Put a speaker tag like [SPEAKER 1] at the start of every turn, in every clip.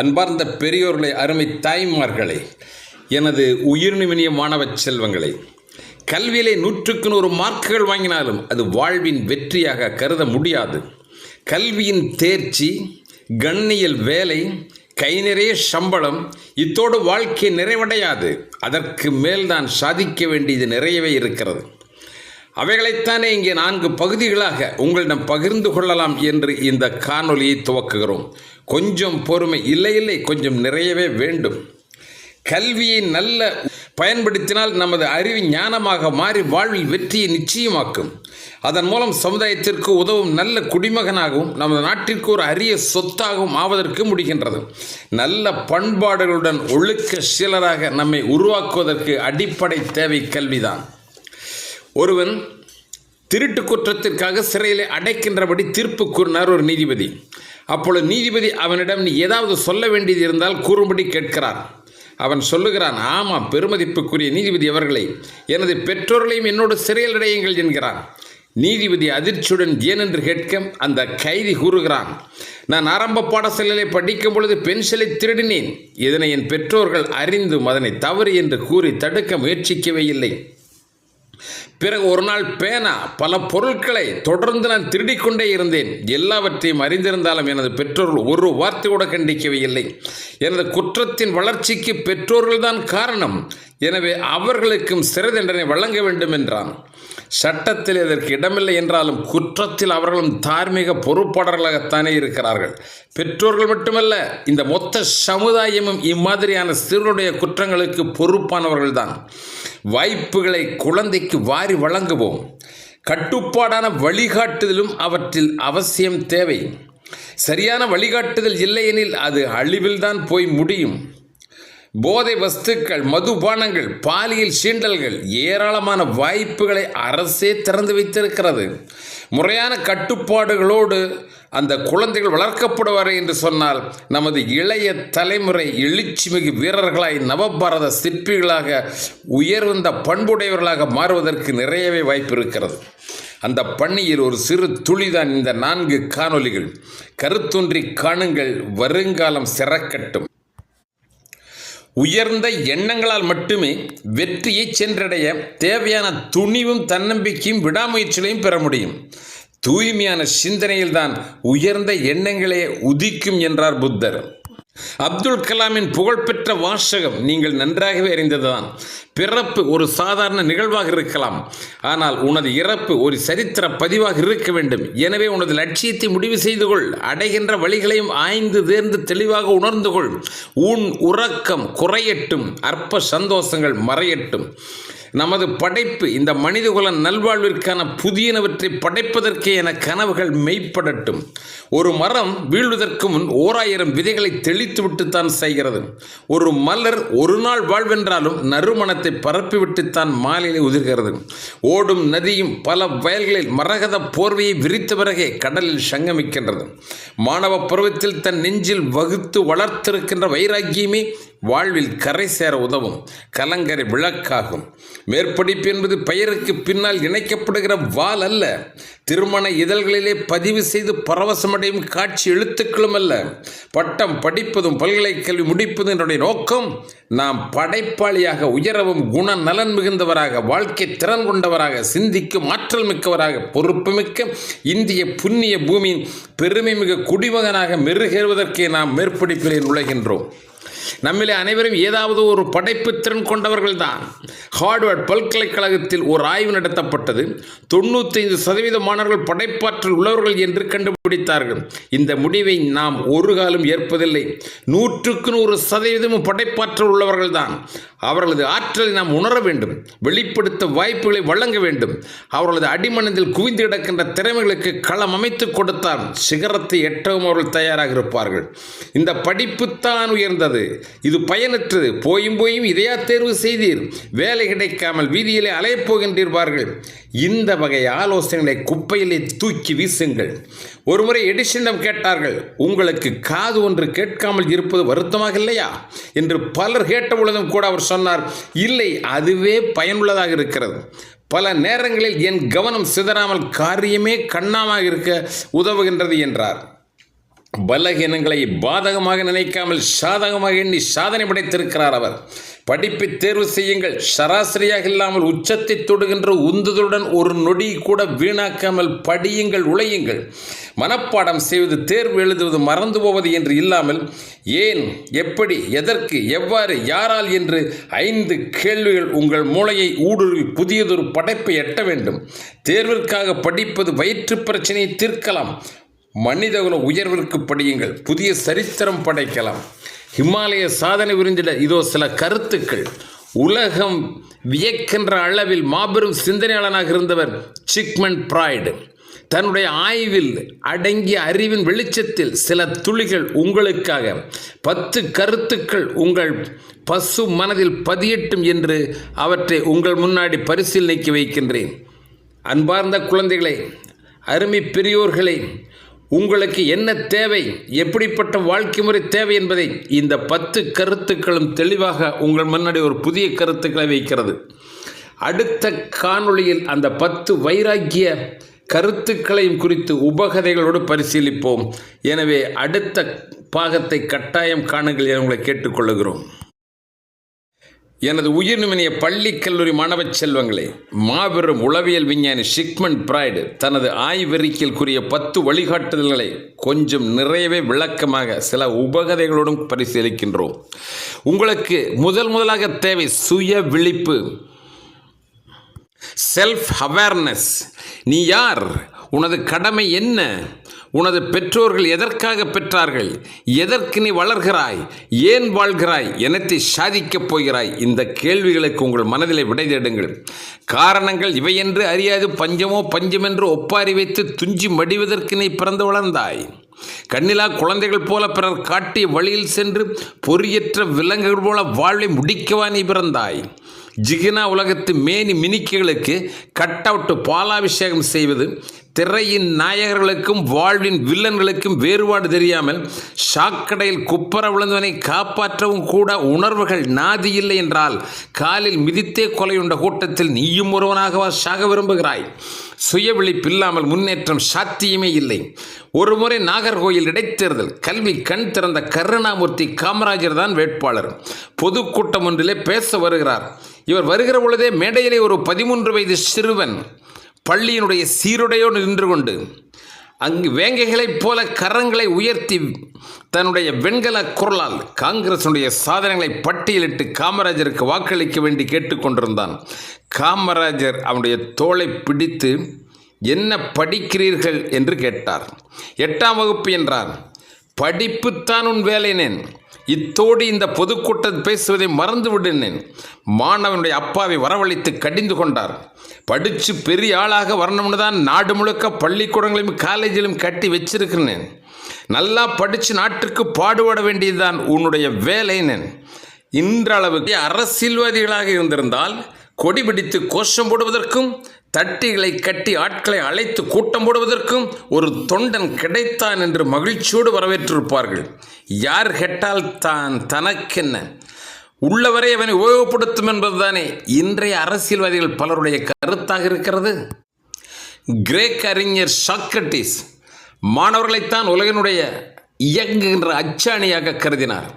[SPEAKER 1] அன்பார்ந்த பெரியோர்களை அருமை தாய்மார்களே எனது உயிர்நிமினிய மாணவ செல்வங்களே கல்வியிலே நூற்றுக்கு நூறு மார்க்குகள் வாங்கினாலும் அது வாழ்வின் வெற்றியாக கருத முடியாது. கல்வியின் தேர்ச்சி கண்ணியல் வேலை கை நிறைய சம்பளம் இத்தோடு வாழ்க்கை நிறைவடையாது. அதற்கு மேல்தான் சாதிக்க வேண்டியது நிறையவே இருக்கிறது. அவைகளைத்தானே இங்கே நான்கு பகுதிகளாக உங்களிடம் பகிர்ந்து கொள்ளலாம் என்று இந்த காணொலியை துவக்குகிறோம். கொஞ்சம் பொறுமை இல்லை இல்லை கொஞ்சம் நிறையவே வேண்டும். கல்வியை நல்ல பயன்படுத்தினால் நமது அறிவு ஞானமாக மாறி வாழ்வில் வெற்றியை நிச்சயமாக்கும். அதன் மூலம் சமுதாயத்திற்கு உதவும் நல்ல குடிமகனாகவும் நமது நாட்டிற்கு ஒரு அரிய சொத்தாகவும் ஆவதற்கு முடிகின்றது. நல்ல பண்பாடுகளுடன் ஒழுக்க சீலராக நம்மை உருவாக்குவதற்கு அடிப்படை தேவை கல்விதான். ஒருவன் திருட்டு குற்றத்திற்காக சிறையில் அடைக்கின்றபடி தீர்ப்பு கூறினார் ஒரு நீதிபதி. அப்பொழுது நீதிபதி அவனிடம் நீ ஏதாவது சொல்ல வேண்டியது இருந்தால் கூறும்படி கேட்கிறார். அவன் சொல்லுகிறான் ஆமாம் பெருமதிப்புக்குரிய நீதிபதி அவர்களை எனது பெற்றோர்களையும் என்னோடு சிறையில் அடையுங்கள் என்கிறான். நீதிபதி அதிர்ச்சியுடன் ஏனென்று கேட்க அந்த கைதி கூறுகிறான் நான் ஆரம்ப பாடசாலையிலே படிக்கும் பொழுது பென்சிலை திருடினேன். இதனை என் பெற்றோர்கள் அறிந்தும் அதனை தவறு என்று கூறி தடுக்க முயற்சிக்கவே இல்லை. பிறகு ஒரு நாள் பேனா பல பொருட்களை தொடர்ந்து நான் திருடிக்கொண்டே இருந்தேன். எல்லாவற்றையும் அறிந்திருந்தாலும் எனது பெற்றோர்கள் ஒரு வார்த்தை கூட கண்டிக்கவே இல்லை எனது குற்றத்தின் வளர்ச்சிக்கு பெற்றோர்கள்தான் காரணம். எனவே அவர்களுக்கும் சிறை தண்டனை வழங்க வேண்டும் என்றான். சட்டத்தில் இதற்கு இடமில்லை என்றாலும் குற்றத்தில் அவர்களும் தார்மீக பொறுப்பாளர்களாகத்தானே இருக்கிறார்கள். பெற்றோர்கள் மட்டுமல்ல இந்த மொத்த சமுதாயமும் இம்மாதிரியான சிறுடைய குற்றங்களுக்கு பொறுப்பானவர்கள்தான். வாய்ப்புகளை குழந்தைக்கு வாரி வழங்குவோம். கட்டுப்பாடான வழிகாட்டுதலும் அவற்றில் அவசியம் தேவை. சரியான வழிகாட்டுதல் இல்லையெனில் அது அழிவில்தான் போய் முடியும். போதை வஸ்துக்கள் மதுபானங்கள் பாலியல் சீண்டல்கள் ஏராளமான வாய்ப்புகளை அரசே திறந்து வைத்திருக்கிறது. முறையான கட்டுப்பாடுகளோடு அந்த குழந்தைகள் வளர்க்கப்படுவார் என்று சொன்னால் நமது இளைய தலைமுறை எழுச்சிமிகு வீரர்களாய் நவபாரத சிற்பிகளாக உயர்ந்த பண்புடையவர்களாக மாறுவதற்கு நிறையவே வாய்ப்பு இருக்கிறது அந்த பண்ணியில் ஒரு சிறு துளிதான் இந்த நான்கு காணொலிகள் கருத்தொன்றி காணுங்கள் வருங்காலம் சிறக்கட்டும். உயர்ந்த எண்ணங்களால் மட்டுமே வெற்றியை சென்றடைய தேவையான துணிவும் தன்னம்பிக்கையும் விடாமுயற்சிகளையும் பெற முடியும். தூய்மையான சிந்தனையில்தான் உயர்ந்த எண்ணங்களே உதிக்கும் என்றார் புத்தர். அப்துல் கலாமின் புகழ்பெற்ற வாசகம் நீங்கள் நன்றாகவே அறிந்ததுதான். பிறப்பு ஒரு சாதாரண நிகழ்வாக இருக்கலாம். ஆனால் உனது இறப்பு ஒரு சரித்திர பதிவாக இருக்க வேண்டும். எனவே உனது லட்சியத்தை முடிவு செய்து கொள். அடைகின்ற வழிகளையும் ஆய்ந்து தேர்ந்து தெளிவாக உணர்ந்து கொள். உன் உறக்கம் குறையட்டும். அற்ப சந்தோஷங்கள் மறையட்டும். நமது படைப்பு இந்த மனிதகுல நல்வாழ்விற்கான புதியனவற்றை படைப்பதற்கே என கனவுகள் மெய்ப்படட்டும். ஒரு மரம் வீழ்வதற்கு முன் ஓராயிரம் விதைகளை தெளித்துவிட்டுத்தான் செய்கிறது. ஒரு மலர் ஒரு நாள் வாழ்வென்றாலும் நறுமணத்தை பரப்பிவிட்டுத்தான் மாலையிலே உதிர்கிறது. ஓடும் நதியும் பல வயல்களில் மரகத போர்வையை விரித்த பிறகே கடலில் சங்கமிக்கின்றது. மாணவ பருவத்தில் தன் நெஞ்சில் வகுத்து வளர்த்திருக்கின்ற வைராக்கியமே வாழ்வில் கரை சேர உதவும் கலங்கரை விளக்காகும். மேற்படிப்பு என்பது பெயருக்கு பின்னால் இணைக்கப்படுகிற வால் அல்ல. திருமண இதழ்களிலே பதிவு செய்து பரவசமடையும் காட்சி எழுத்துக்களும் அல்ல. பட்டம் படிப்பதும் பல்கலைக்கல்வி முடிப்பதும் என்னுடைய நோக்கம். நாம் படைப்பாளியாக உயரவும் குண நலன் மிகுந்தவராக வாழ்க்கை திறன் கொண்டவராக சிந்திக்கும் ஆற்றல் மிக்கவராக பொறுப்புமிக்க இந்திய புண்ணிய பூமியின் பெருமை மிக குடிமகனாக மெருகேறுவதற்கே நாம் மேற்படிப்பிலே நுழைகின்றோம். நம்மிலே அனைவரும் ஏதாவது ஒரு படைப்பு திறன் கொண்டவர்கள் தான் ஹார்வர்ட் பல்கலைக்கழகத்தில் ஒரு ஆய்வு நடத்தப்பட்டது. தொண்ணூத்தைந்து சதவீத மாணவர்கள் படைப்பாற்றல் உள்ளவர்கள் என்று கண்டுபிடித்தார்கள். இந்த முடிவை நாம் ஒரு காலம் ஏற்பதில்லை. நூற்றுக்கு நூறு சதவீதமும் படைப்பாற்றல் உள்ளவர்கள் தான் அவர்களது ஆற்றலை நாம் உணர வேண்டும். வெளிப்படுத்த வாய்ப்புகளை வழங்க வேண்டும். அவர்களது அடிமனதில் குவிந்து கிடக்கின்ற திறமைகளுக்கு களம் அமைத்து கொடுத்தால் சிகரத்தை எட்டவும் அவர்கள் தயாராக இருப்பார்கள். இந்த படிப்புத்தான் உயர்ந்தது. இது பயனற்றது. போயும் போயும் இதையா தேர்வு செய்தீர். வேலை கிடைக்காமல் வீதியிலே அலையப்போகின்றிருப்பார்கள் இந்த வகை ஆலோசனைகளை குப்பையிலே தூக்கி வீசுங்கள். ஒருமுறை எடிஷனிடம் கேட்டார்கள் உங்களுக்கு காது ஒன்று கேட்காமல் இருப்பது வருத்தமாக இல்லையா? என்று பலர் கேட்டபொழுதும் கூட அவர் சொன்னார் இல்லை அதுவே பயனுள்ளதாக இருக்கிறது. பல நேரங்களில் என் கவனம் சிதறாமல் காரியமே கண்ணாமாக இருக்க உதவுகின்றது என்றார். பலகீனங்களை பாதகமாக நினைக்காமல் சாதகமாக எண்ணி சாதனை படைத்திருக்கிறார் அவர். படிப்பை தேர்வு செய்யுங்கள். சராசரியாக இல்லாமல் உச்சத்தை தொடுகின்ற உந்துதலுடன் ஒரு நொடி கூட வீணாக்காமல் படியுங்கள் உழையுங்கள். மனப்பாடம் செய்வது தேர்வு எழுதுவது மறந்து போவது என்று இல்லாமல் ஏன் எப்படி எதற்கு எவ்வாறு யாரால் என்று ஐந்து கேள்விகள் உங்கள் மூளையை ஊடுருவி புதியதொரு படைப்பை எட்ட வேண்டும். தேர்விற்காக படிப்பது வயிற்று பிரச்சனையை தீர்க்கலாம். மனிதகுல உயர்விற்கு படியுங்கள். புதிய சரித்திரம் படைக்கலாம். ஹிமாலய சாதனை புரிந்திட இதோ சில கருத்துக்கள். உலகம் வியக்கின்ற அளவில் மாபெரும் சிந்தனையாளனாக இருந்தவர் சிக்மன் பிராய்டு. தன்னுடைய ஆய்வில் அடங்கிய அறிவின் வெளிச்சத்தில் சில துளிகள் உங்களுக்காக. பத்து கருத்துக்கள் உங்கள் பசு மனதில் பதியட்டும் என்று அவற்றை உங்கள் முன்னாடி பரிசீலனைக்கு வைக்கின்றேன். அன்பார்ந்த குழந்தைகளை அருமை பெரியோர்களை உங்களுக்கு என்ன தேவை? எப்படிப்பட்ட வாழ்க்கை முறை தேவை என்பதை இந்த பத்து கருத்துக்களும் தெளிவாக உங்கள் முன்னாடி ஒரு புதிய கருத்துக்களை வைக்கிறது. அடுத்த காணொளியில் அந்த பத்து வைராக்கிய கருத்துக்களையும் குறித்து உபகதைகளோடு பரிசீலிப்போம். எனவே அடுத்த பாகத்தை கட்டாயம் காணுங்கள் என உங்களை கேட்டுக்கொள்கிறோம் எனது உயிர்நிமினிய பள்ளி கல்லூரி மாணவ செல்வங்களே மாபெரும் உளவியல் விஞ்ஞானி ஷிக்மன் பிராய்டு தனது ஆய்வறிக்கையில் கூறிய பத்து வழிகாட்டுதல்களை கொஞ்சம் நிறையவே விளக்கமாக சில உபகதைகளோடும் பரிசீலிக்கின்றோம். உங்களுக்கு முதல் முதலாக தேவை சுய விழிப்பு செல்ஃப் அவேர்னஸ் நீ யார்? உனது கடமை என்ன? உனது பெற்றோர்கள் எதற்காக பெற்றார்கள்? எதற்கு நீ வளர்கிறாய்? ஏன் வாழ்கிறாய்? எனத்தை சாதிக்கப் போகிறாய்? இந்த கேள்விகளுக்கு உங்கள் மனதிலே விடை தேடுங்கள். காரணங்கள் இவையென்று அறியாது. பஞ்சமோ பஞ்சமென்று ஒப்பாரி வைத்து துஞ்சி மடிவதற்கு நீ பிறந்து வளர்ந்தாய். கண்ணிலா குழந்தைகள் போல பிறர் காட்டிய வழியில் சென்று பொறியற்ற விலங்குகள் போல வாழ்வை முடிக்கவா நீ பிறந்தாய்? ஜிகினா உலகத்து மேனி மினிக்குகளுக்கு கட் அவுட் பாலாபிஷேகம் செய்வது திரையின் நாயகர்களுக்கும் வாழ்வின் வில்லன்களுக்கும் வேறுபாடு தெரியாமல் சாக்கடையில் குப்பர விழுந்தவனை காப்பாற்றவும் கூட உணர்வுகள் நாதி இல்லை என்றால் காலில் மிதித்தே கொலையுண்ட கூட்டத்தில் நீயும் ஒருவனாகவா சாக விரும்புகிறாய்? சுய விழிப்பில்லாமல் முன்னேற்றம் சாத்தியமே இல்லை. ஒருமுறை நாகர்கோயில் இடைத்தேர்தல் கல்வி கண் திறந்த கருணாமூர்த்தி காமராஜர் தான் வேட்பாளர். பொதுக்கூட்டம் ஒன்றிலே பேச வருகிறார். இவர் வருகிற பொழுதே மேடையிலே ஒரு பதிமூன்று வயது சிறுவன் பள்ளியினுடைய சீருடையோடு நின்று கொண்டு அங்கு வேங்கைகளைப் போல கரங்களை உயர்த்தி தன்னுடைய வெண்கல குரலால் காங்கிரசுடைய சாதனைகளை பட்டியலிட்டு காமராஜருக்கு வாக்களிக்க வேண்டி கேட்டுக்கொண்டிருந்தான் காமராஜர் அவனுடைய தோளை பிடித்து என்ன படிக்கிறீர்கள்? என்று கேட்டார். எட்டாம் வகுப்பு என்றார். படிப்புத்தான் உன் வேலைனேன் இத்தோடு இந்த பொதுக்கூட்டம் பேசுவதை மறந்து விடுனேன் மாணவனுடைய அப்பாவை வரவழைத்து கடிந்து கொண்டார். படித்து பெரிய ஆளாக வரணும்னு தான் நாடு முழுக்க பள்ளிக்கூடங்களையும் காலேஜிலும் கட்டி வச்சிருக்கிறேன். நல்லா படித்து நாட்டுக்கு பாடுபட வேண்டியதுதான் உன்னுடைய வேலைனேன் இன்றளவுக்கு அரசியல்வாதிகளாக இருந்திருந்தால் கொடி பிடித்து கோஷம் போடுவதற்கும் தட்டிகளை கட்டி ஆட்களை அழைத்து கூட்டம் போடுவதற்கும் ஒரு தொண்டன் கிடைத்தான் என்று மகிழ்ச்சியோடு வரவேற்றிருப்பார்கள். யார் கெட்டால் தான் தனக்கென்ன? உள்ளவரை அவனை உபயோகப்படுத்தும் என்பதுதானே. இன்றைய அரசியல்வாதிகள் பலருடைய கருத்தாக இருக்கிறது. கிரேக் அறிஞர் சாக்ரட்டிஸ் மாணவர்களைத்தான் உலகினுடைய இயங்குகின்ற அச்சாணியாக கருதினார்.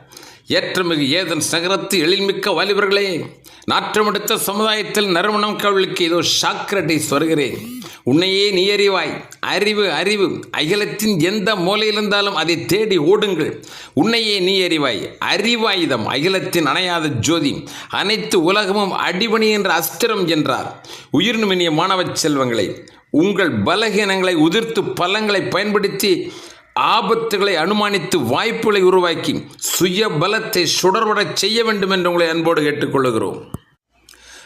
[SPEAKER 1] ஏற்றமிகு ஏதன் நகரத்து எழில்மிக்க வாலிபர்களே நாற்றமடுத்த சமுதாயத்தில் நறுமணம் கவலுக்கு ஏதோ சாக்ரட்டிஸ் வருகிறேன். உன்னையே நீ அறிவாய். அறிவு அறிவு. அகிலத்தின் எந்த மூலையிலிருந்தாலும் அதை தேடி ஓடுங்கள். உன்னையே நீ அறிவாய். அறிவாயுதம் அகிலத்தின் அணையாத ஜோதி. அனைத்து உலகமும் அடிபணி என்ற அஸ்திரம் என்றார். உயிர்நிமினிய மாணவ செல்வங்களை உங்கள் பலகீனங்களை உதிர்த்து பலங்களை பயன்படுத்தி ஆபத்துகளை அனுமானித்து வாய்ப்புகளை உருவாக்கி சுய பலத்தை சுடர்வடச் செய்ய வேண்டும் என்று உங்களை அன்போடு கேட்டுக்கொள்கிறோம்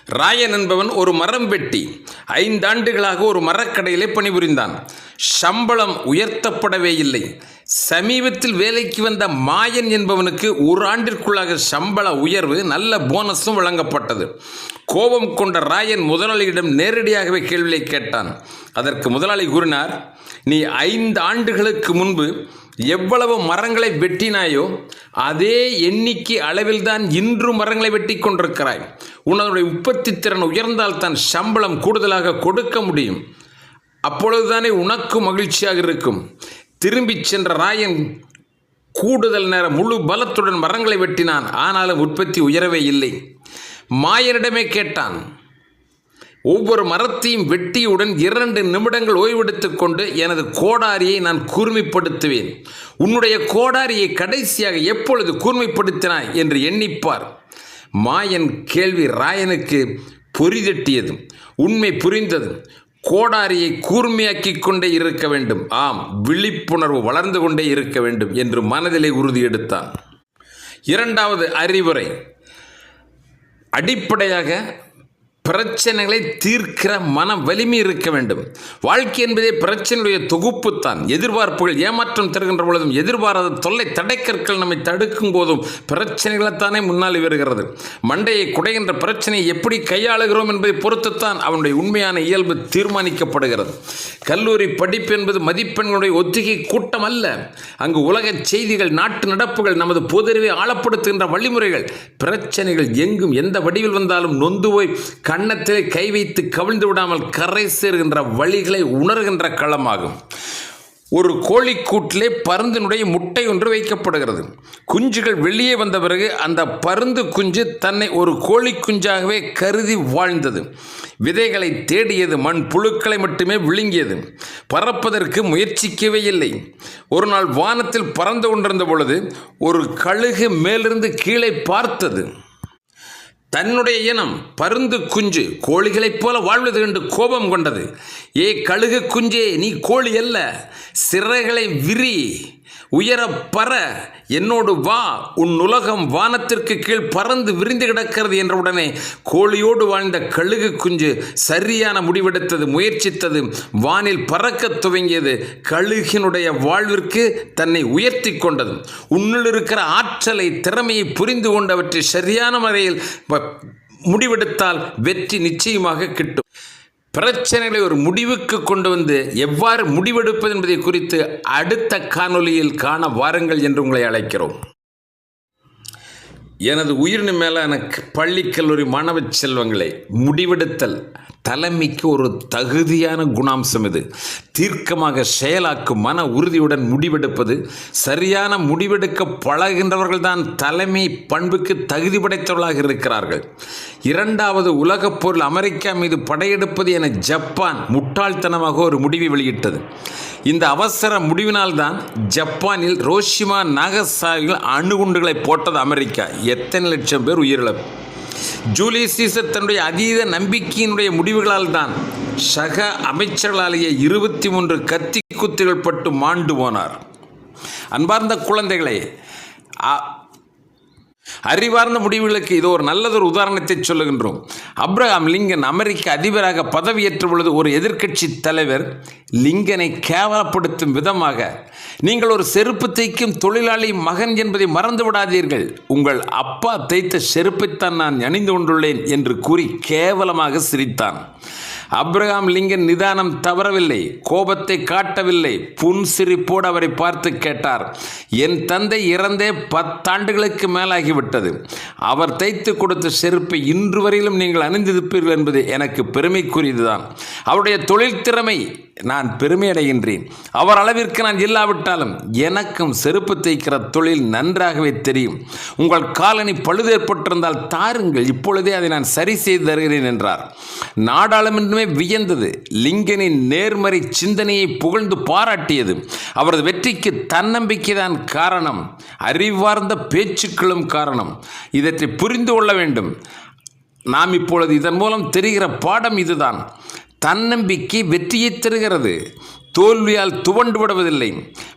[SPEAKER 1] ராயன் என்பவன் ஒரு மரம் வெட்டி ஐந்தாண்டுகளாக ஒரு மரக்கடையிலே பணிபுரிந்தான். சம்பளம் உயர்த்தப்படவே இல்லை. சமீபத்தில் வேலைக்கு வந்த மாயன் என்பவனுக்கு ஒரு ஆண்டிற்குள்ளாக சம்பள உயர்வு நல்ல போனஸும் வழங்கப்பட்டது. கோபம் கொண்ட ராயன் முதலாளியிடம் நேரடியாகவே கேள்வியை கேட்டான். அதற்கு முதலாளி கூறினார் நீ ஐந்து ஆண்டுகளுக்கு முன்பு எவ்வளவு மரங்களை வெட்டினாயோ அதே எண்ணிக்கை அளவில்தான் இன்று மரங்களை வெட்டி கொண்டிருக்கிறாய். உன்னுடைய உற்பத்தி திறன் உயர்ந்தால் தான் சம்பளம் கூடுதலாக கொடுக்க முடியும். அப்பொழுதுதானே உனக்கு மகிழ்ச்சியாக இருக்கும். திரும்பிச் சென்ற ராயன் கூடுதல் நேரம் முழு பலத்துடன் மரங்களை வெட்டினான். ஆனாலும் உற்பத்தி உயரவே இல்லை. மாயனிடமே கேட்டான். ஒவ்வொரு மரத்தையும் வெட்டியுடன் இரண்டு நிமிடங்கள் ஓய்வெடுத்து கொண்டு எனது கோடாரியை நான் கூர்மைப்படுத்துவேன். உன்னுடைய கோடாரியை கடைசியாக எப்பொழுது கூர்மைப்படுத்தினாய்? என்று எண்ணிப்பார். மாயன் கேள்வி ராயனுக்கு பொறிதட்டியது உண்மை புரிந்தது. கோடாரியை கூர்மையாக்கிக் கொண்டே இருக்க வேண்டும். ஆம் விழிப்புணர்வு வளர்ந்து கொண்டே இருக்க வேண்டும் என்று மனதிலே உறுதி எடுத்தான். இரண்டாவது அறிவுரை. அடிப்படையாக பிரச்சனைகளை தீர்க்கிற மன வலிமை இருக்க வேண்டும். வாழ்க்கை என்பதே பிரச்சனையுடைய தொகுப்புத்தான். எதிர்பார்ப்புகள் ஏமாற்றம் தருகின்ற பொழுதும் எதிர்பாராத தொல்லை தடைக்கற்கள் நம்மை தடுக்கும் போதும் பிரச்சனைகளைத்தானே முன்னால் வருகிறது. மண்டையை குடைகின்ற பிரச்சனையை எப்படி கையாளுகிறோம் என்பதை பொறுத்துத்தான் அவனுடைய உண்மையான இயல்பு தீர்மானிக்கப்படுகிறது. கல்லூரி படிப்பு என்பது மதிப்பெண்களுடைய ஒத்திகை கூட்டம் அல்ல அங்கு உலக செய்திகள் நாட்டு நடப்புகள் நமது பொதுறிவை ஆழப்படுத்துகின்ற வழிமுறைகள். பிரச்சனைகள் எங்கும் எந்த வடிவில் வந்தாலும் நொந்து போய் கன்னத்தில் கை வைத்து கவிழ்ந்து விடாமல் கரை சேர்கின்ற வழிகளை உணர்கின்ற களமாகும். ஒரு கோழிக்கூட்டிலே பருந்தினுடைய முட்டை ஒன்று வைக்கப்படுகிறது. குஞ்சுகள் வெளியே வந்த பிறகு அந்த பருந்து குஞ்சு தன்னை ஒரு கோழி குஞ்சாகவே கருதி வாழ்ந்தது. விதைகளை தேடியது மண் புழுக்களை மட்டுமே விழுங்கியது. பறப்பதற்கு முயற்சிக்கவே இல்லை. ஒரு நாள் வானத்தில் பறந்து கொண்டிருந்த பொழுது ஒரு கழுகு மேலிருந்து கீழே பார்த்தது. தன்னுடைய இனம் பருந்து குஞ்சு கோழிகளைப் போல வாழ்வது என்று கோபம் கொண்டது. ஏ கழுகு குஞ்சே நீ கோழி அல்ல சிறைகளை விரி. உயரப்பற பற என்னோடு வா உன் உலகம் வானத்திற்கு கீழ் பறந்து விரிந்து கிடக்கிறது என்றவுடனே கோழியோடு வாழ்ந்த கழுகு குஞ்சு சரியான முடிவெடுத்தது முயற்சித்தது வானில் பறக்கத் துவங்கியது. கழுகினுடைய வாழ்விற்கு தன்னை உயர்த்தி கொண்டது. உன்னுள் இருக்கிற ஆற்றலை திறமையை புரிந்து கொண்டவற்றை சரியான முறையில் முடிவெடுத்தால் வெற்றி நிச்சயமாக கிட்டும். பிரச்சனைகளை ஒரு முடிவுக்கு கொண்டு வந்து எவ்வாறு முடிவெடுப்பது என்பதை குறித்து அடுத்த காணொளியில் காண வாருங்கள் என்று உங்களை அழைக்கிறோம். எனது உயிரின் மேலே எனக்கு பள்ளி கல்லூரி மாணவ செல்வங்களே முடிவெடுத்தல். தலைமைக்கு ஒரு தகுதியான குணாம்சம் இது. தீர்க்கமாக செயலாக்கும் மன உறுதியுடன் முடிவெடுப்பது சரியான முடிவெடுக்க பழகின்றவர்கள்தான் தலைமை பண்புக்கு தகுதி படைத்தவர்களாக இருக்கிறார்கள். இரண்டாவது உலகப் பொருள் அமெரிக்கா மீது படையெடுப்பது என ஜப்பான் முட்டாள்தனமாக ஒரு முடிவை வெளியிட்டது. இந்த அவசர முடிவினால்தான் ஜப்பானில் ரோஷிமா நாகசாகில் அணுகுண்டுகளை போட்டது அமெரிக்கா. எத்தனை லட்சம் பேர் உயிரிழப்பு. ஜூலியஸ் சீசர் தன்னுடைய அதீத நம்பிக்கையினுடைய முடிவுகளால் தான் சக அமைச்சர்களாலேயே இருபத்தி மூன்று கத்தி குத்துகள் பட்டு மாண்டு போனார். அன்பார்ந்த குழந்தைகளே அ- அறிவார்ந்த முடிவுகளுக்கு இது ஒரு நல்லதொரு உதாரணத்தை சொல்லுகின்றோம். அப்ரஹாம் லிங்கன் அமெரிக்க அதிபராக பதவியேற்ற பொழுது ஒரு எதிர்க்கட்சி தலைவர் லிங்கனை கேவலப்படுத்தும் விதமாக நீங்கள் ஒரு செருப்பு தைக்கும் தொழிலாளி மகன் என்பதை மறந்து விடாதீர்கள். உங்கள் அப்பா தைத்த செருப்பைத்தான் நான் அணிந்து கொண்டுள்ளேன் என்று கூறி கேவலமாக சிரித்தான். அப்ரஹாம் லிங்கன் நிதானம் தவறவில்லை கோபத்தை காட்டவில்லை. புன்சிரிப்போடு அவரை பார்த்து கேட்டார் என் தந்தை இறந்தே பத்தாண்டுகளுக்கு மேலாகிவிட்டது. அவர் தைத்து கொடுத்த செருப்பை இன்று வரையிலும் நீங்கள் அணிந்திருப்பீர்கள் என்பது எனக்கு பெருமைக்குரியதுதான். அவருடைய தொழில் திறமை நான் பெருமை அடைகின்றேன். அவர் அளவிற்கு நான் இல்லாவிட்டாலும் எனக்கும் செருப்பு தைக்கிற தொழில் நன்றாகவே தெரியும். உங்கள் காலனி பழுதேற்பட்டிருந்தால் தாருங்கள் இப்பொழுதே அதை நான் சரி செய்து தருகிறேன் என்றார். நாடாளுமன்றமே வியந்தது. லிங்கனின் நேர்மறை சிந்தனையை புகழ்ந்து பாராட்டியது. அவரது வெற்றிக்கு தன்னம்பிக்கைதான் காரணம். அறிவார்ந்த பேச்சுக்களும் காரணம். இதற்றை புரிந்து கொள்ள வேண்டும். நாம் இப்பொழுது இதன் மூலம் தெரிகிற பாடம் இதுதான். தன்னம்பிக்கை வெற்றியை தருகிறது. தோல்வியால் துவண்டு விடுவதில்லை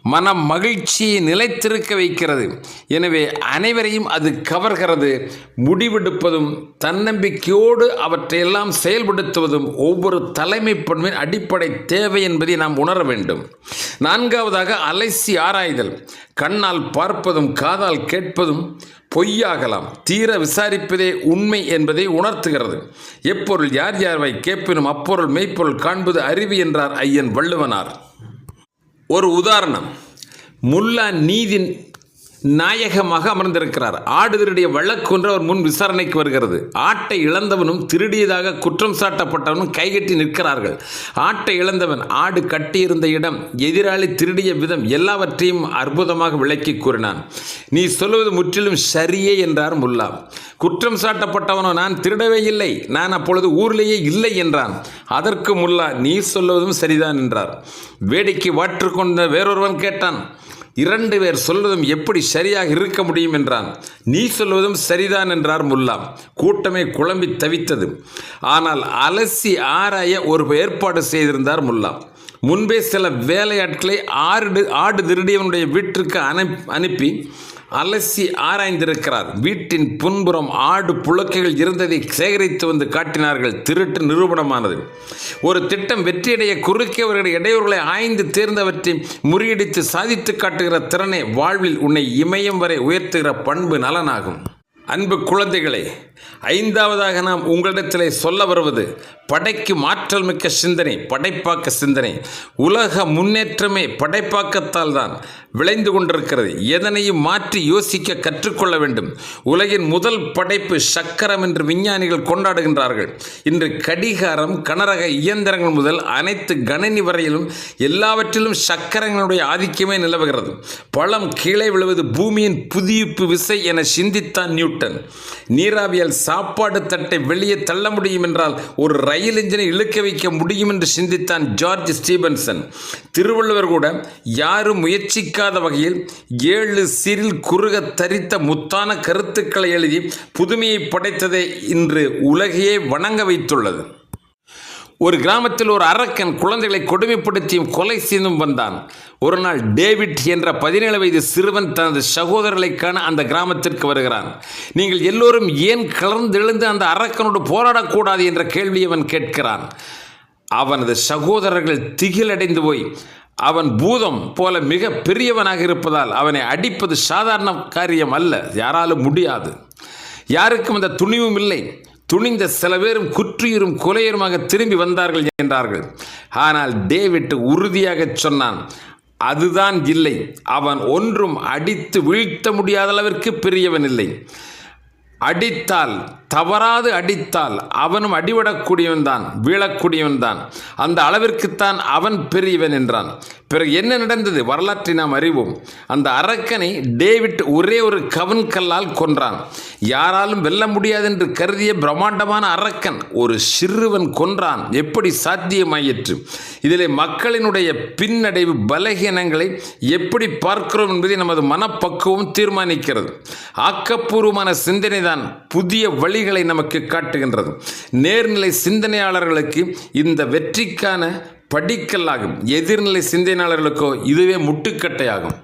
[SPEAKER 1] மன மகிழ்ச்சியை நிலைத்திருக்க வைக்கிறது. எனவே அனைவரையும் அது கவர்கிறது. முடிவெடுப்பதும் தன்னம்பிக்கையோடு அவற்றையெல்லாம் செயல்படுத்துவதும் ஒவ்வொரு தலைமை பண்பின் அடிப்படை தேவை என்பதை நாம் உணர வேண்டும். நான்காவதாக அலைசி ஆராய்தல். கண்ணால் பார்ப்பதும் காதால் கேட்பதும் பொய்யாகலாம். தீர விசாரிப்பதே உண்மை என்பதை உணர்த்துகிறது. எப்பொருள் யார் யார்வை கேட்பினும் அப்பொருள் மெய்ப்பொருள் காண்பது அறிவு என்றார் ஐயன் வள்ளுவனார். ஒரு உதாரணம். முல்லா நீதின் நாயகமாக அமர்ந்திருக்கிறார். ஆடு திருடிய வழக்கு ஒன்று அவர் முன் விசாரணைக்கு வருகிறது. ஆட்டை இழந்தவனும் திருடியதாக குற்றம் சாட்டப்பட்டவனும் கைகட்டி நிற்கிறார்கள். ஆட்டை இழந்தவன் ஆடு கட்டியிருந்த இடம் எதிராளி திருடிய விதம் எல்லாவற்றையும் அற்புதமாக விளக்கி கூறினான். நீ சொல்வது முற்றிலும் சரியே என்றார் முல்லா. குற்றம் சாட்டப்பட்டவனோ நான் திருடவே இல்லை. நான் அப்பொழுது ஊரிலேயே இல்லை என்றான். அதற்கு முல்லா நீ சொல்வதும் சரிதான் என்றார். வேடிக்கை வாற்றுக்கொண்ட வேறொருவன் கேட்டான். இரண்டு பேர் சொல்வதும் எப்படி சரியாக இருக்க முடியும் என்றான். நீ சொல்வதும் சரிதான் என்றார் முல்லா. கூட்டமே குழம்பி தவித்தது. ஆனால் அலசி ஆராய ஒரு ஏற்பாடு செய்திருந்தார் முல்லா. முன்பே சில வேலையாட்களை ஆடு ஆடு திருடியவனுடைய வீட்டிற்கு அனுப் அனுப்பி அலசி ஆராய்ந்திருக்கிறார். வீட்டின் புன்புறம் ஆடு புழக்கைகள் இருந்ததை சேகரித்து வந்து காட்டினார்கள். திருட்டு நிரூபணமானது. ஒரு திட்டம் வெற்றியடைய குறுக்கே இடையூறுகளை ஆய்ந்து தேர்ந்தவற்றை முறியடித்து சாதித்து காட்டுகிற திறனை வாழ்வில் உன்னை இமயம் வரை உயர்த்துகிற பண்பு நலனாகும். அன்பு குழந்தைகளே ஐந்தாவதாக நாம் உங்களிடத்திலே சொல்ல வருவது படைக்கு ஆற்றல் மிக்க சிந்தனை படைப்பாக்க சிந்தனை. உலக முன்னேற்றமே படைப்பாக்கத்தால் தான் விளைந்து கொண்டிருக்கிறது. எதனையும் மாற்றி யோசிக்க கற்றுக்கொள்ள வேண்டும். உலகின் முதல் படைப்பு சக்கரம் என்று விஞ்ஞானிகள் கொண்டாடுகின்றார்கள். இன்று கடிகாரம் கனரக இயந்திரங்கள் முதல் அனைத்து கணினி வரையிலும் எல்லாவற்றிலும் சக்கரங்களுடைய ஆதிக்கமே நிலவுகிறது. பழம் கீழே விழுவது பூமியின் புதியிப்பு விசை என சிந்தித்தான் நியூட்டன். நீராவியால் சாப்பாடு தட்டை வெளியே தள்ள முடியும் என்றால் ஒரு ரயில் இன்ஜினை இழுக்க வைக்க முடியும் என்று சிந்தித்தான் ஜார்ஜ் ஸ்டீபன்சன். திருவள்ளுவர் கூட யாரும் முயற்சிக்காத வகையில் ஏழு சீரில் குறுக தரித்த முத்தான கருத்துக்களை எழுதி புதுமையை படைத்ததை இன்று உலகையே வணங்க வைத்துள்ளது. ஒரு கிராமத்தில் ஒரு அரக்கன் குழந்தைகளை கொடுமைப்படுத்தியும் கொலை செய்தும் வந்தான். ஒரு நாள் டேவிட் என்ற பதினேழு வயது சிறுவன் தனது சகோதரர்களை காண அந்த கிராமத்திற்கு வருகிறான். நீங்கள் எல்லோரும் ஏன் கலந்தெழுந்து அந்த அரக்கனோடு போராடக்கூடாது என்ற கேள்வி அவன் கேட்கிறான். அவனது சகோதரர்கள் திகிலடைந்து போய் அவன் பூதம் போல மிக பெரியவனாக இருப்பதால் அவனை அடிப்பது சாதாரண காரியம் அல்ல. யாராலும் முடியாது. யாருக்கும் அந்த துணிவும் இல்லை. துணிந்த சில பேரும் குற்றியரும் கொலையருமாக திரும்பி வந்தார்கள் என்றார்கள். ஆனால் டேவிட் உறுதியாக சொன்னான் அதுதான் இல்லை. அவன் ஒன்றும் அடித்து வீழ்த்த முடியாத அளவிற்கு பெரியவன் இல்லை. அடித்தால் தவறாது அடித்தால் அவனும் அடிபடக்கூடியவன் தான் வீழக்கூடியவன் தான் அந்த அளவிற்குத்தான் அவன் பெரியவன் என்றான். பிறகு என்ன நடந்தது? வரலாற்றை நாம் அறிவோம். அந்த அரக்கனை டேவிட் ஒரே ஒரு கவன் கல்லால் கொன்றான். யாராலும் வெல்ல முடியாது என்று கருதிய பிரம்மாண்டமான அரக்கன் ஒரு சிறுவன் கொன்றான். எப்படி சாத்தியமாயிற்று? இதிலே மக்களினுடைய பின்னடைவு பலகீனங்களை எப்படி பார்க்கிறோம் என்பதை நமது மனப்பக்குவம் தீர்மானிக்கிறது. ஆக்கப்பூர்வமான சிந்தனை தான் புதிய வழிகளை நமக்கு காட்டுகின்றது. நேர்நிலை சிந்தனையாளர்களுக்கு இந்த வெற்றிக்கான படிக்கல்லாகும். எதிர்நிலை சிந்தனையாளர்களுக்கோ இதுவே முட்டுக்கட்டையாகும்.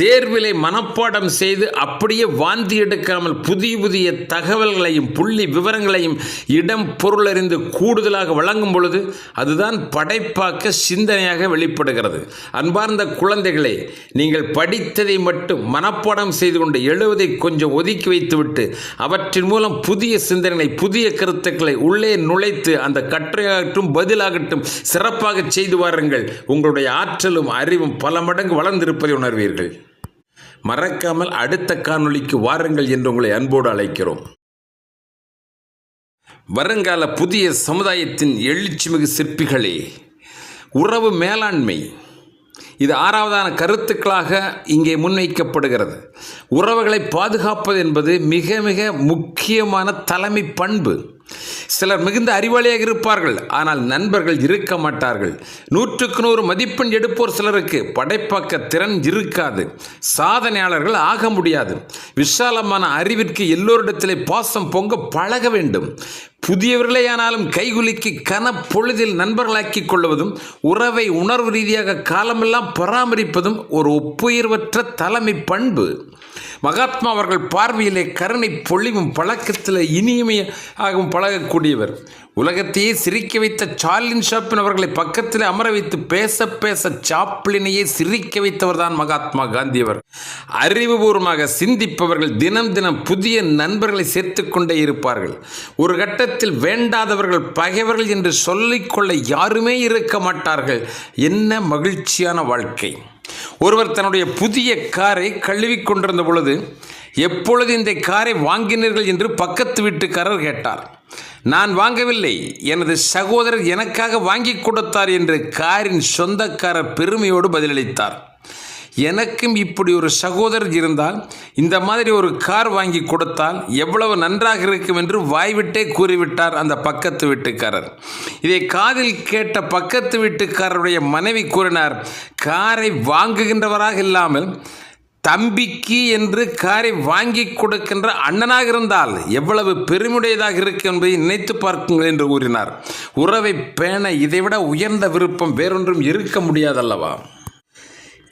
[SPEAKER 1] தேர்விலை மனப்பாடம் செய்து அப்படியே வாந்தி எடுக்காமல் புதிய புதிய தகவல்களையும் புள்ளி விவரங்களையும் இடம் பொருளறிந்து கூடுதலாக வழங்கும் பொழுது அதுதான் படைப்பாக்க சிந்தனையாக வெளிப்படுகிறது. அன்பார்ந்த குழந்தைகளே நீங்கள் படித்ததை மட்டும் மனப்பாடம் செய்து கொண்டு எழுவதை கொஞ்சம் ஒதுக்கி வைத்துவிட்டு அவற்றின் மூலம் புதிய சிந்தனைகளை புதிய கருத்துக்களை உள்ளே நுழைத்து அந்த கற்றையாகட்டும் பதிலாகட்டும் சிறப்பாக செய்து வாருங்கள். உங்களுடைய ஆற்றலும் அறிவும் பல மடங்கு வளர்ந்திருப்பதை உணர்வீர்கள். மறக்காமல் அடுத்த காணொளிக்கு வாருங்கள் என்று உங்களை அன்போடு அழைக்கிறோம். வருங்கால புதிய சமுதாயத்தின் எழுச்சிமிகு சிற்பிகளே உறவு மேலாண்மை இது ஆறாவதான கருத்துக்களாக இங்கே முன்வைக்கப்படுகிறது. உறவுகளை பாதுகாப்பது என்பது மிக மிக முக்கியமான தலைமை பண்பு. சிலர் மிகுந்த அறிவாளியாக இருப்பார்கள் ஆனால் நண்பர்கள் இருக்க மாட்டார்கள். நூற்றுக்கு நூறு மதிப்பெண் எடுப்போர் சிலருக்கு படைப்பாக்க திறன் இருக்காது. சாதனையாளர்கள் ஆக முடியாது. விசாலமான அறிவிற்கு எல்லோரிடத்திலே பாசம் பொங்க பழக வேண்டும். புதியவர்களேயானாலும் கைகுலுக்கி கனப்பொழுதில் பொழுதில் கொள்வதும் உறவை உணர்வு ரீதியாக காலமெல்லாம் பராமரிப்பதும் ஒரு ஒப்புயர்வற்ற தலைமை பண்பு. மகாத்மா அவர்கள் பார்வையிலே கருணை பொழிவும் பழக்கத்தில் இனிமையாகவும் பழகக்கூடியவர். உலகத்தையே சிரிக்க வைத்த சார்லின் ஷாப்பின் அவர்களை பக்கத்தில் அமர வைத்து பேச பேச சாப்ளினையே சிரிக்க வைத்தவர் தான் மகாத்மா காந்தி அவர். அறிவுபூர்வமாக சிந்திப்பவர்கள் தினம் தினம் புதிய நண்பர்களை சேர்த்து கொண்டே இருப்பார்கள். ஒரு கட்டத்தில் வேண்டாதவர்கள் பகைவர்கள் என்று சொல்லிக்கொள்ள யாருமே இருக்க மாட்டார்கள். என்ன மகிழ்ச்சியான வாழ்க்கை. ஒருவர் தன்னுடைய புதிய காரை கழுவிக் கொண்டிருந்த பொழுது எப்பொழுது இந்த காரை வாங்கினீர்கள்? என்று பக்கத்து வீட்டுக்காரர் கேட்டார். நான் வாங்கவில்லை. எனது சகோதரர் எனக்காக வாங்கி கொடுத்தார் என்று காரின் சொந்தக்காரர் பெருமையோடு பதிலளித்தார். எனக்கும் இப்படி ஒரு சகோதரர் இருந்தால் இந்த மாதிரி ஒரு கார் வாங்கி கொடுத்தால் எவ்வளவு நன்றாக இருக்கும் என்று வாய்விட்டே கூறிவிட்டார் அந்த பக்கத்து வீட்டுக்காரர். இதை காதில் கேட்ட பக்கத்து வீட்டுக்காரருடைய மனைவி கூறினார் காரை வாங்குகின்றவராக இல்லாமல் தம்பிக்கு என்று காரை வாங்கி கொடுக்கின்ற அண்ணனாக இருந்தால் எவ்வளவு பெருமுடையதாக இருக்கு என்பதை நினைத்து பார்க்குங்கள் என்று கூறினார். உறவை பேண இதைவிட உயர்ந்த விருப்பம் வேறொன்றும் இருக்க முடியாதல்லவா?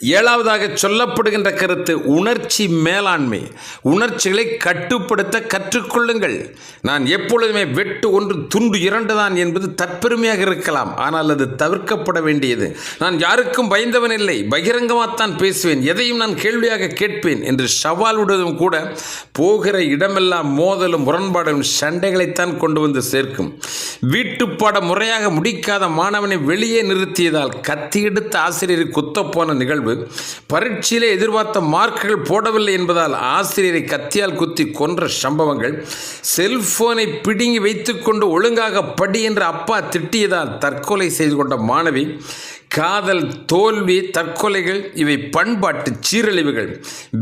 [SPEAKER 1] ஏழாவதாக சொல்லப்படுகின்ற கருத்து உணர்ச்சி மேலாண்மை. உணர்ச்சிகளை கட்டுப்படுத்த கற்றுக்கொள்ளுங்கள். நான் எப்பொழுதுமே வெட்டு ஒன்று துண்டு இரண்டு தான் என்பது தற்பெருமையாக இருக்கலாம். ஆனால் அது தவிர்க்கப்பட வேண்டியது. நான் யாருக்கும் பயந்தவன் இல்லை. பகிரங்கமாகத்தான் பேசுவேன். எதையும் நான் கேள்வியாக கேட்பேன் என்று சவால் விடுவதும் கூட போகிற இடமெல்லாம் மோதலும் முரண்பாடும் சண்டைகளைத்தான் கொண்டு வந்து சேர்க்கும். வீட்டுப்பாட முறையாக முடிக்காத மாணவனை வெளியே நிறுத்தியதால் கத்தி எடுத்த குத்தப்போன நிகழ்வு. பரீட்சையிலே எதிர்பார்த்த மார்க்குகள் போடவில்லை என்பதால் ஆசிரியரை கத்தியால் குத்தி கொன்ற சம்பவங்கள் செல்போனை பிடுங்கி வைத்துக்கொண்டு ஒழுங்காக படி என்று அப்பா திட்டியதால் தற்கொலை செய்து கொண்ட மாணவி காதல் தோல்வி தற்கொலைகள் இவை பண்பாட்டு சீரழிவுகள்.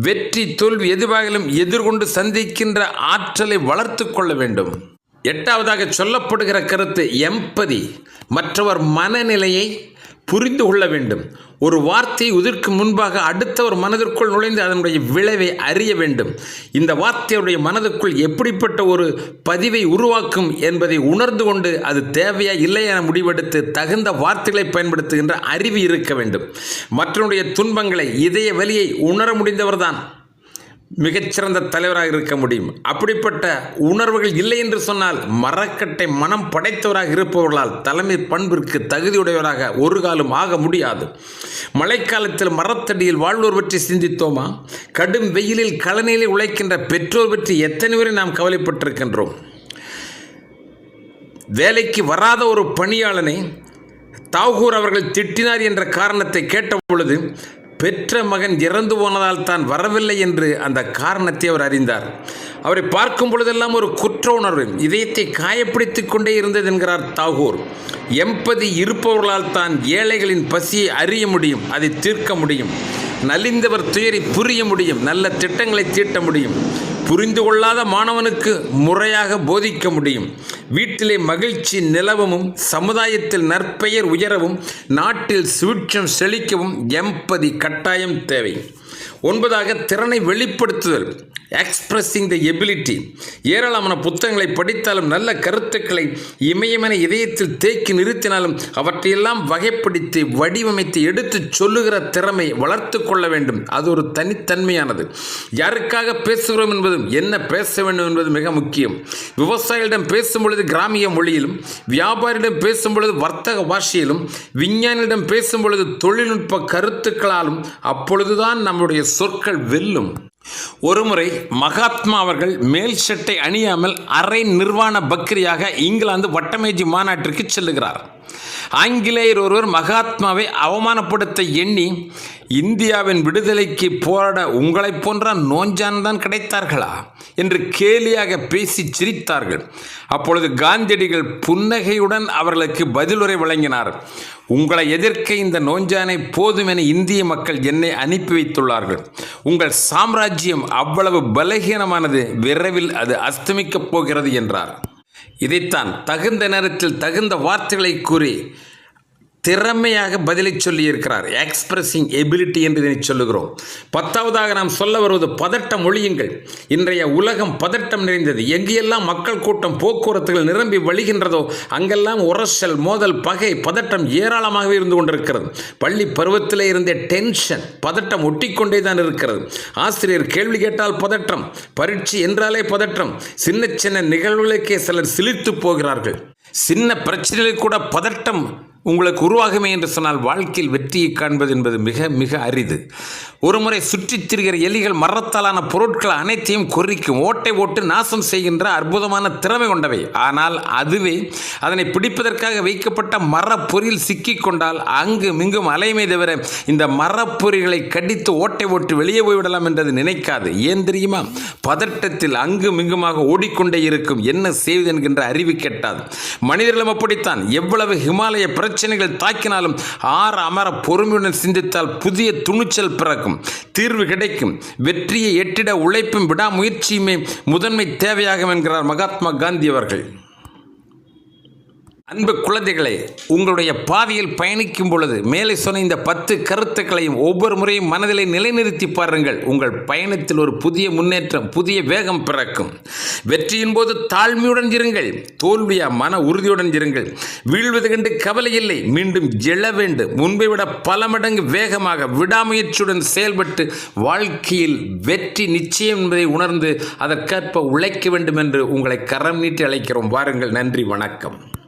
[SPEAKER 1] வெற்றி தோல்வி எதுவாகிலும் எதிர்கொண்டு சந்திக்கின்ற ஆற்றலை வளர்த்து கொள்ள வேண்டும். எட்டாவதாக சொல்லப்படுகிற கருத்து எம்பதி மற்றவர் மனநிலையை புரிந்து கொள்ள வேண்டும். ஒரு வார்த்தையை உதிர்க்கும் முன்பாக அடுத்தவர் மனதிற்குள் நுழைந்து அதனுடைய விளைவை அறிய வேண்டும். இந்த வார்த்தையுடைய மனதுக்குள் எப்படிப்பட்ட ஒரு பதிவை உருவாக்கும் என்பதை உணர்ந்து கொண்டு அது தேவையா இல்லை என முடிவெடுத்து தகுந்த வார்த்தைகளை பயன்படுத்துகின்ற அறிவு இருக்க வேண்டும். மற்றவனுடைய துன்பங்களை இதய வலியை உணர முடிந்தவர்தான் மிகச்சிறந்த தலைவராக இருக்க முடியும். அப்படிப்பட்ட உணர்வுகள் இல்லை என்று சொன்னால் மரக்கட்டை மனம் படைத்தவராக இருப்பவர்களால் தலைமை பண்பிற்கு தகுதியுடையவராக ஒரு காலம் ஆக முடியாது. மழைக்காலத்தில் மரத்தடியில் வாழ்வோர் பற்றி சிந்தித்தோமா? கடும் வெயிலில் கழனியிலே உழைக்கின்ற பெற்றோர் பற்றி எத்தனை பேரை நாம் கவலைப்பட்டிருக்கின்றோம்? வேலைக்கு வராத ஒரு பணியாளனை தாகூர் அவர்கள் திட்டினார் என்ற காரணத்தை கேட்ட பொழுது பெற்ற மகன் இறந்து போனதால் தான் வரவில்லை என்று அந்த காரணத்தை அவர் அறிந்தார். அவரை பார்க்கும் பொழுதெல்லாம் ஒரு குற்ற உணர்வு இதயத்தை காயப்படுத்திக் கொண்டே இருந்தது என்கிறார் தாகூர். எம்பதி இருப்பவர்களால் தான் ஏழைகளின் பசியை அறிய முடியும் அதை தீர்க்க முடியும். நலிந்தவர் துயரை புரிய முடியும் நல்ல திட்டங்களை தீட்ட முடியும். புரிந்து கொள்ளாத மாணவனுக்கு முறையாக போதிக்க முடியும். வீட்டிலே மகிழ்ச்சி நிலவவும் சமுதாயத்தில் நற்பெயர் உயரவும் நாட்டில் சுவிட்சம் செழிக்கவும் எம்பதி கட்டாயம் தேவை. ஒன்பதாக திறனை வெளிப்படுத்துதல். எக்ஸ்பிரஸிங் த எபிலிட்டி ஏராளமான புத்தகங்களை படித்தாலும் நல்ல கருத்துக்களை இமயமென இதயத்தில் தேக்கி நிறுத்தினாலும் அவற்றையெல்லாம் வகைப்படுத்தி வடிவமைத்து எடுத்துச் சொல்லுகிற திறமை வளர்த்து கொள்ள வேண்டும். அது ஒரு தனித்தன்மையானது. யாருக்காக பேசுகிறோம் என்பதும் என்ன பேச வேண்டும் என்பது மிக முக்கியம். விவசாயிகளிடம் பேசும் பொழுது கிராமிய மொழியிலும் வியாபாரியிடம் பேசும் பொழுது வர்த்தக பாஷையிலும் விஞ்ஞானியிடம் பேசும் பொழுது தொழில்நுட்ப கருத்துக்களாலும் அப்பொழுதுதான் நம்முடைய சொற்கள் வெல்லும். ஒருமுறை மகாத்மா அவர்கள் மேல் சட்டை அணியாமல் அரை நிர்வாண பக்ரியாக இங்கிலாந்து வட்டமேஜி மாநாட்டிற்கு செல்லுகிறார். ஆங்கிலேயர் ஒருவர் மகாத்மாவை அவமானப்படுத்த எண்ணி இந்தியாவின் விடுதலைக்கு போராட உங்களைப் போன்ற நோஞ்சான் தான் கிடைத்தார்களா? என்று கேலியாக பேசி சிரித்தார்கள். அப்பொழுது காந்தியடிகள் புன்னகையுடன் அவர்களுக்கு பதிலுரை வழங்கினார். உங்களை எதிர்க்க இந்த நோஞ்சானை போதும் என இந்திய மக்கள் என்னை அனுப்பி வைத்துள்ளார்கள். உங்கள் சாம்ராஜ்யம் அவ்வளவு பலகீனமானது விரைவில் அது அஸ்தமிக்கப் போகிறது என்றார். இதைத்தான் தகுந்த நேரத்தில் தகுந்த வார்த்தைகளை கூறி திறமையாக பதிலை சொல்லியிருக்கிறார். எக்ஸ்பிரஸிங் எபிலிட்டி என்று இதனை சொல்லுகிறோம். பத்தாவதாக நாம் சொல்ல வருவது பதட்டம் ஒழியுங்கள். இன்றைய உலகம் பதட்டம் நிறைந்தது. எங்கெல்லாம் மக்கள் கூட்டம் போக்குவரத்துகள் நிரம்பி வழிகின்றதோ அங்கெல்லாம் உரசல் மோதல் பகை பதட்டம் ஏராளமாகவே இருந்து கொண்டிருக்கிறது. பள்ளி பருவத்திலே இருந்தே டென்ஷன் பதட்டம் ஒட்டிக்கொண்டே தான் இருக்கிறது. ஆசிரியர் கேள்வி கேட்டால் பதட்டம் பரீட்சை என்றாலே பதற்றம் சின்ன சின்ன நிகழ்வுகளுக்கே சிலர் சிலித்து போகிறார்கள். சின்ன பிரச்சனையில் கூட பதட்டம் உங்களுக்கு உருவாகுமே என்று சொன்னால் வாழ்க்கையில் வெற்றியை காண்பது என்பது மிக மிக அரிது. ஒருமுறை சுற்றித் திரிகிற எலிகள் மரத்தாலான பொருட்கள் அனைத்தையும் கொறிக்கும் ஓட்டை ஓட்டு நாசம் செய்கின்ற அற்புதமான திறமை கொண்டவை. ஆனால் அதுவே அதனை பிடிப்பதற்காக வைக்கப்பட்ட மரப்பொறியில் சிக்கிக் கொண்டால் அங்கு மிங்கும் அலைமை தவிர இந்த மரப்பொறிகளை கடித்து ஓட்டை ஓட்டு வெளியே போய்விடலாம் என்றது நினைக்காது. ஏன் தெரியுமா? பதட்டத்தில் அங்கு மிங்குமாக ஓடிக்கொண்டே இருக்கும் என்ன செய்வது என்கின்ற அறிவு கெட்டாது. மனிதர்களும் அப்படித்தான். எவ்வளவு ஹிமாலய பிரச்சனைகள் தாக்கினாலும் ஆற அமர பொறுமையுடன் சிந்தித்தால் புதிய துணிச்சல் பிறக்கும் தீர்வு கிடைக்கும். வெற்றியை எட்டிட உழைப்பும் விடாமுயற்சியுமே முதன்மை தேவையாகும் என்கிறார் மகாத்மா காந்தி அவர்கள். அன்பு குழந்தைகளே உங்களுடைய பாதையில் பயணிக்கும் பொழுது மேலே சொன்ன இந்த பத்து கருத்துக்களையும் ஒவ்வொரு முறையும் மனதிலே நிலைநிறுத்தி பாருங்கள். உங்கள் பயணத்தில் ஒரு புதிய முன்னேற்றம் புதிய வேகம் பிறக்கும். வெற்றியின் போது தாழ்மையுடன் இருங்கள் தோல்வியா மன உறுதியுடன் இருங்கள். வீழ்வது கண்டு கவலை இல்லை மீண்டும் எழ வேண்டும். முன்பை விட பல மடங்கு வேகமாக விடாமுயற்சியுடன் செயல்பட்டு வாழ்க்கையில் வெற்றி நிச்சயம் என்பதை உணர்ந்து அதற்கேற்ப உழைக்க வேண்டும் என்று உங்களை கரம் நீட்டி அழைக்கிறோம். வாருங்கள் நன்றி வணக்கம்.